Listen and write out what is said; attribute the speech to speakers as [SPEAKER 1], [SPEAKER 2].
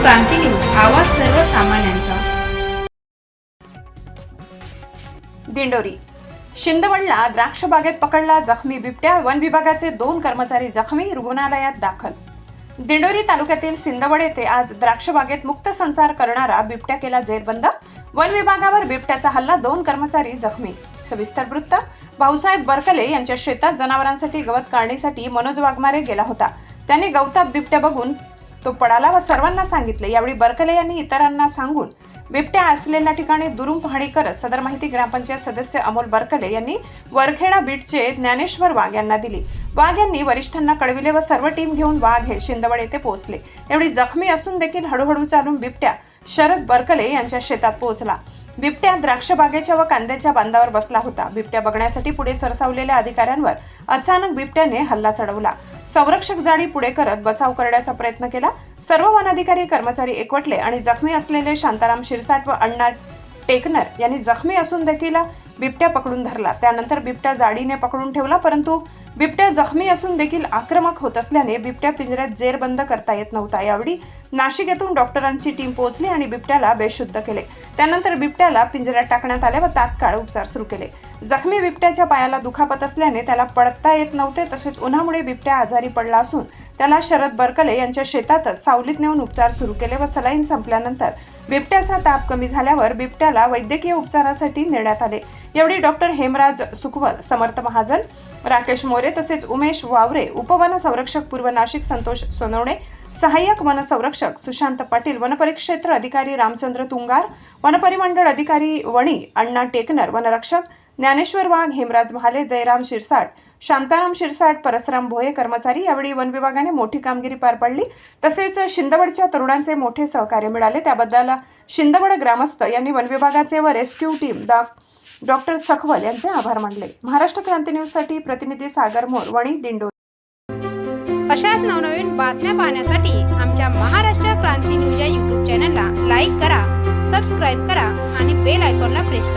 [SPEAKER 1] क्रांती news. आवाज सर्वसामान्यांचा.
[SPEAKER 2] दिंडोरी. शिंदवडला द्राक्ष बागेत पकडला जखमी बिबट्या. वन विभागाचे दोन कर्मचारी जखमी रुग्णालयात दाखल. दिंडोरी तालुक्यातील सिंदवड येथे आज द्राक्ष बागेत मुक्त संचार करणारा बिबट्या केला जेरबंद. वन विभागावर बिबट्याचा हल्ला दोन कर्मचारी जखमी. सविस्तर वृत्त. भाऊसाहेब बरकले यांच्या शेतात जनावरांसाठी गवत काढण्यासाठी मनोज वाघमारे गेला होता. त्याने गवतात बिबट्या बघून तो पडाला व सर्वांना सांगितले. यावेळी बरकले यांनी इतरांना सांगून बिबट्या असलेल्या ठिकाणी दुरून पाहणी करत सदर माहिती ग्रामपंचायत सदस्य अमोल बरकले यांनी वरखेडा बीटचे ज्ञानेश्वर वाघ यांना दिली. वाघ यांनी वरिष्ठांना कळविले व सर्व टीम घेऊन वाघ हे शिंदवड येथे पोहोचले. एवढी जखमी असून देखील हळूहळू चालून बिबट्या शरद बरकले यांच्या शेतात पोहोचला. बिबट्या द्राक्ष बागेच्या व कांद्याच्या बांधावर बसला होता. बिबट्या बघण्यासाठी पुढे सरसावलेल्या अधिकाऱ्यांवर अचानक बिबट्याने हल्ला चढवला. संरक्षक जाळी पुढे करत बचाव करण्याचा प्रयत्न केला. सर्व वनाधिकारी कर्मचारी एकवटले आणि जखमी असलेले शांताराम शिरसाट व अण्णा टेकनर यांनी जखमी असून देखील बिबट्या पकडून धरला. त्यानंतर बिबट्या जाडीने पकडून ठेवला परंतु बिबट्या जखमी असून देखील आक्रमक होत असल्याने बिबट्या पिंजऱ्यात जेरबंद करता येत नव्हता. यावेळी नाशिक येथून डॉक्टरांची टीम पोहोचली आणि बिबट्याला बेशुद्ध केले. त्यानंतर बिबट्याला पिंजऱ्यात टाकण्यात आले व तात्काळ उपचार सुरू केले. जखमी बिबट्याच्या पायाला दुखापत असल्याने त्याला पडता येत नव्हते तसेच उन्हामुळे बिबट्या आजारी पडला असून त्याला शरद बरकले यांच्या शेतातच सावलीत नेऊन उपचार सुरू केले व सलाईन संपल्यानंतर बिबट्याचा ताप कमी झाल्यावर बिबट्याला वैद्यकीय उपचारासाठी नेण्यात आले. यावेळी डॉक्टर हेमराज सुकवल समर्थ महाजन राकेश मोरे तसेच उमेश वावरे उपवन संरक्षक पूर्व नाशिक संतोष सोनवणे सहाय्यक वनसंरक्षक सुशांत पाटील वनपरिक्षेत्र अधिकारी रामचंद्र तुंगार वनपरिमंडळ अधिकारी वणी अण्णा टेकनर वनरक्षक ज्ञानेश्वर वाघ हेमराज महाले जयराम शिरसाट शांताराम शिरसाट परसराम भोये कर्मचारी यावेळी वन विभागाने मोठी कामगिरी पार पाडली. तसेच शिंदवडच्या तरुणांचे मोठे सहकार्य मिळाले. त्याबद्दल शिंदवड ग्रामस्थ यांनी वन विभागाचे व रेस्क्यू टीम डॉ. डॉक्टर सखवल यांचे आभार मानले. महाराष्ट्र क्रांती न्यूजसाठी प्रतिनिधी सागर मोर वणी दिंडो
[SPEAKER 3] अशाच नवनवीन बातम्या पाहण्यासाठी आमच्या महाराष्ट्र क्रांती न्यूज या यूट्यूब चॅनलला लाईक करा सबस्क्राईब करा आणि बेल आयकॉनला प्रेस करा.